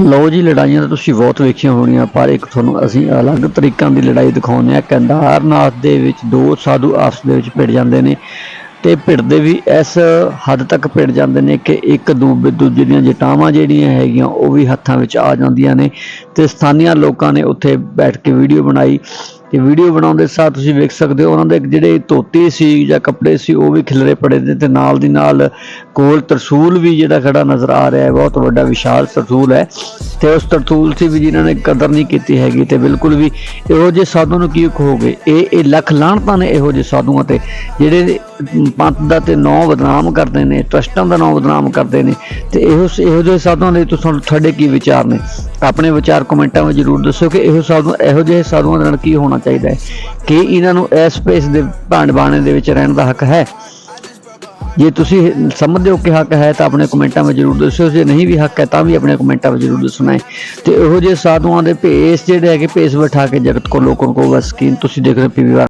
ਲਓ ਜੀ, ਲੜਾਈਆਂ ਤਾਂ ਤੁਸੀਂ ਬਹੁਤ ਵੇਖੀਆਂ ਹੋਣੀਆਂ, ਪਰ ਇੱਕ ਤੁਹਾਨੂੰ ਅਸੀਂ ਅਲੱਗ ਤਰੀਕਾਂ ਦੀ ਲੜਾਈ ਦਿਖਾਉਂਦੇ ਆ ਕੰਧਾਰਨਾਥ ਦੇ ਵਿੱਚ ਦੋ ਸਾਧੂ ਆਪਸ ਦੇ ਵਿੱਚ ਭਿੜ ਜਾਂਦੇ ਨੇ ਤੇ ਭਿੜਦੇ ਵੀ ਇਸ ਹੱਦ ਤੱਕ ਭਿੜ ਜਾਂਦੇ ਨੇ ਕਿ ਇੱਕ ਦੂ- ਦੂਜੇ ਦੀਆਂ ਜਟਾਵਾਂ ਜਿਹੜੀਆਂ ਹੈਗੀਆਂ, ਉਹ ਵੀ ਹੱਥਾਂ ਵਿੱਚ ਆ ਜਾਂਦੀਆਂ ਨੇ ਤੇ ਸਥਾਨੀਆਂ ਲੋਕਾਂ ਨੇ ਉੱਥੇ ਬੈਠ ਕੇ ਵੀਡੀਓ ਬਣਾਈ। ਤੇ ਵੀਡੀਓ ਬਣਾਉਂਦੇ ਸਾਰ ਤੁਸੀਂ ਵੇਖ ਸਕਦੇ ਹੋ ਉਹਨਾਂ ਦੇ ਜਿਹੜੇ ਧੋਤੀ ਸੀ ਜਾਂ ਕੱਪੜੇ ਸੀ, ਉਹ ਵੀ ਖਿਲਰੇ ਪੜੇ ਨੇ ਤੇ ਨਾਲ ਦੀ ਨਾਲ ਕੋਲ ਤਰਸੂਲ ਵੀ ਜਿਹੜਾ ਖੜਾ ਨਜ਼ਰ ਆ ਰਿਹਾ ਹੈ, ਬਹੁਤ ਵੱਡਾ ਵਿਸ਼ਾਲ ਤਰਸੂਲ ਹੈ ਤੇ ਉਸ ਤਰਸੂਲ ਸੀ ਵੀ ਜਿਨ੍ਹਾਂ ਨੇ ਕਦਰ ਨਹੀਂ ਕੀਤੀ ਹੈਗੀ ਤੇ ਬਿਲਕੁਲ ਵੀ ਇਹੋ ਜਿਹੇ ਸਾਧੂਆਂ ਨੂੰ ਕੀ ਕਹੋਗੇ ਇਹ ਇਹ ਲੱਖ ਲਾਹਣਤਾਂ ਨੇ ਇਹੋ ਜਿਹੇ ਸਾਧੂਆਂ ਤੇ ਜਿਹੜੇ ਪੰਥ ਦਾ ਤੇ ਨਾਂ ਬਦਨਾਮ ਕਰਦੇ ਨੇ, ਟਰਸਟਾਂ ਦਾ ਨਾਂ ਬਦਨਾਮ ਕਰਦੇ ਨੇ ਤੇ ਇਹੋ ਇਹੋ ਜਿਹੇ ਸਾਧੂਆਂ ਦੇ ਤੁਹਾਨੂੰ ਤੁਹਾਡੇ ਕੀ ਵਿਚਾਰ ਨੇ? ਆਪਣੇ ਵਿਚਾਰ ਕਮੈਂਟਾਂ ਵਿੱਚ ਜਰੂਰ ਦੱਸੋ ਕਿ ਇਹੋ ਸਾਧੂ, ਇਹੋ ਜਿਹੇ ਸਾਧੂਆਂ ਦੇ ਨਾਲ ਕੀ ਹੋਣਾ ਚਾਹੀਦਾ ਹੈ ਕਿ ਇਹਨਾਂ ਨੂੰ ਇਸ ਸਪੇਸ ਦੇ ਭਾਂਡ ਬਾਣੇ ਦੇ ਵਿੱਚ ਰਹਿਣ ਦਾ ਹੱਕ ਹੈ। ਜੇ ਤੁਸੀਂ ਸਮਝਦੇ ਹੋ ਕਿ ਹੱਕ ਹੈ ਤਾਂ ਆਪਣੇ ਕਮੈਂਟਾਂ ਵਿੱਚ ਜਰੂਰ ਦੱਸਿਓ, ਜੇ ਨਹੀਂ ਵੀ ਹੱਕ ਹੈ ਤਾਂ ਵੀ ਆਪਣੇ ਕਮੈਂਟਾਂ ਵਿੱਚ ਜਰੂਰ ਦੱਸਣਾ ਹੈ। ਤੇ ਇਹੋ ਜਿਹੇ ਸਾਧੂਆਂ ਦੇ ਭੇਸ ਜਿਹੜੇ ਹੈਗੇ, ਭੇਸ ਬਿਠਾ ਕੇ ਜਗਤ ਕੋ, ਲੋਕਾਂ ਕੋ ਬਸ ਤੁਸੀਂ ਦੇਖ ਰਹੇ ਪੀਵੀ